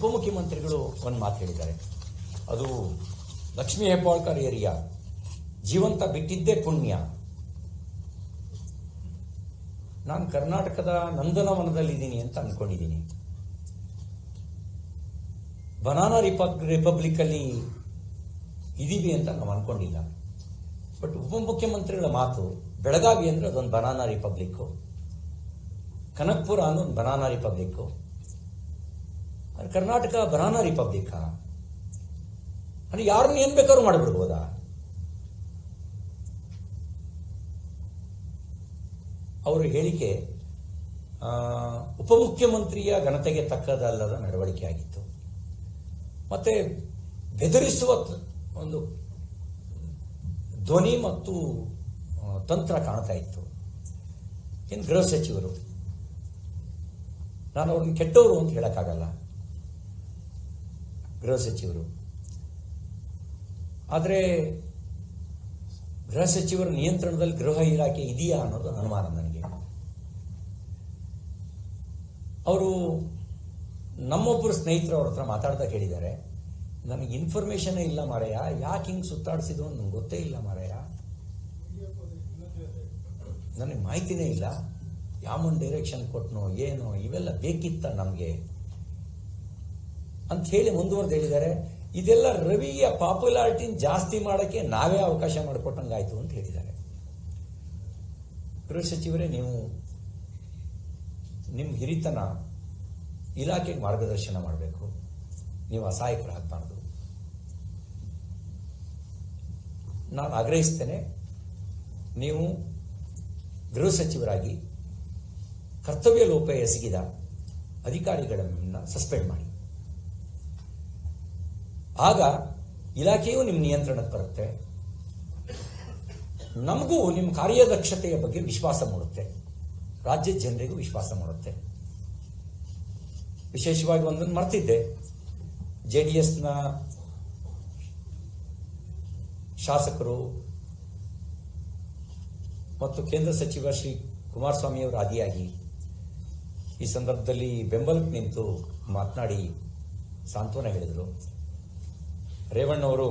ಉಪಮುಖ್ಯಮಂತ್ರಿಗಳು ಒಂದು ಮಾತು ಹೇಳಿದ್ದಾರೆ. ಅದು ಲಕ್ಷ್ಮೀ ಹೆಬ್ಬಾಳ್ಕರ್ ಏರಿಯಾ, ಜೀವಂತ ಬಿಟ್ಟಿದ್ದೇ ಪುಣ್ಯ. ನಾನು ಕರ್ನಾಟಕದ ನಂದನವನದಲ್ಲಿದ್ದೀನಿ ಅಂತ ಅನ್ಕೊಂಡಿದ್ದೀನಿ. ಬನಾನಾ ರಿಪಬ್ ರಿಪಬ್ಲಿಕ್ಕಲ್ಲಿ ಇದೀವಿ ಅಂತ ನಾವು ಅನ್ಕೊಂಡಿಲ್ಲ. ಬಟ್ ಉಪಮುಖ್ಯಮಂತ್ರಿಗಳ ಮಾತು ಬೆಳಗಾವಿ ಅಂದ್ರೆ ಅದೊಂದು ಬನಾನಾ ರಿಪಬ್ಲಿಕ್ ಕನಕ್ಪುರ ಒಂದು banana republic Karnataka banana republic? ಅಂದ್ರೆ ಯಾರನ್ನ ಏನ್ ಬೇಕಾದ್ರೂ ಮಾಡಿಬಿಡ್ಬೋದಾ? ಅವರು ಹೇಳಿಕೆ ಉಪಮುಖ್ಯಮಂತ್ರಿಯ ಘನತೆಗೆ ತಕ್ಕದಲ್ಲದ ನಡವಳಿಕೆ ಆಗಿತ್ತು. ಮತ್ತೆ ಬೆದರಿಸುವ ಒಂದು ಧ್ವನಿ ಮತ್ತು ತಂತ್ರ ಕಾಣ್ತಾ ಇತ್ತು. ಇನ್ನು ಗೃಹ ಸಚಿವರು, ನಾನು ಅವ್ರನ್ನ ಕೆಟ್ಟವರು ಅಂತ ಹೇಳಕ್ಕಾಗಲ್ಲ. ಗೃಹ ಸಚಿವರು ಆದರೆ ಗೃಹ ಸಚಿವರ ನಿಯಂತ್ರಣದಲ್ಲಿ ಗೃಹ ಇಲಾಖೆ ಇದೆಯಾ ಅನ್ನೋದು ಅನುಮಾನ ನನಗೆ. ಅವರು ನಮ್ಮೊಬ್ಬರು ಸ್ನೇಹಿತರು ಅವ್ರ ಹತ್ರ ಮಾತಾಡ್ತಾ ಕೇಳಿದ್ದಾರೆ. ನನಗೆ ಇನ್ಫಾರ್ಮೇಶನೇ ಇಲ್ಲ ಮಾರಾಯ ಯಾಕೆ ಹಿಂಗೆ ಸುತ್ತಾಡಿಸಿದ್ರು ನನಗೆ ಗೊತ್ತೇ ಇಲ್ಲ ಮಾರಯ್ಯ. ನನಗೆ ಮಾಹಿತಿನೇ ಇಲ್ಲ. ಯಾವನ್ ಡೈರೆಕ್ಷನ್ ಕೊಟ್ಟನೋ ಏನೋ, ಇವೆಲ್ಲ ಬೇಕಿತ್ತ ನಮಗೆ? ಅಂತ ಹೇಳಿ ಮುಂದುವರೆದು ಹೇಳಿದ್ದಾರೆ. ಇದೆಲ್ಲ ರವಿಯ ಪಾಪ್ಯುಲಾರಿಟಿನ ಜಾಸ್ತಿ ಮಾಡಕ್ಕೆ ನಾವೇ ಅವಕಾಶ ಮಾಡಿಕೊಟ್ಟಂಗಾಯ್ತು ಅಂತ ಹೇಳಿದ್ದಾರೆ. ಗೃಹ ಸಚಿವರೇ, ನೀವು ನಿಮ್ಮ ಹಿರಿತನ ಇಲಾಖೆಗೆ ಮಾರ್ಗದರ್ಶನ ಮಾಡಬೇಕು. ನೀವು ಅಸಹಾಯಕರಾಗಬಾರ್ದು ನಾನು ಆಗ್ರಹಿಸ್ತೇನೆ, ನೀವು ಗೃಹ ಸಚಿವರಾಗಿ ಕರ್ತವ್ಯ ಲೋಪ ಎಸಗಿದ ಅಧಿಕಾರಿಗಳನ್ನ ಸಸ್ಪೆಂಡ್ ಮಾಡಿ. ಆಗ ಇಲಾಖೆಯೂ ನಿಮ್ಮ ನಿಯಂತ್ರಣಕ್ಕೆ ಬರುತ್ತೆ. ನಮಗೂ ನಿಮ್ಮ ಕಾರ್ಯದಕ್ಷತೆಯ ಬಗ್ಗೆ ವಿಶ್ವಾಸ ಮೂಡುತ್ತೆ. ರಾಜ್ಯದ ಜನರಿಗೂ ವಿಶ್ವಾಸ ಮೂಡುತ್ತೆ. ವಿಶೇಷವಾಗಿ ಒಂದನ್ನು ಮರ್ತಿದ್ದೆ. ಜೆ ಡಿ ಎಸ್ನ ಶಾಸಕರು ಮತ್ತು ಕೇಂದ್ರ ಸಚಿವ ಶ್ರೀ ಕುಮಾರಸ್ವಾಮಿ ಅವರ ಆದಿಯಾಗಿ ಈ ಸಂದರ್ಭದಲ್ಲಿ ಬೆಂಬಲಕ್ಕೆ ನಿಂತು ಮಾತನಾಡಿ ಸಾಂತ್ವನ ಹೇಳಿದರು. ರೇವಣ್ಣವರು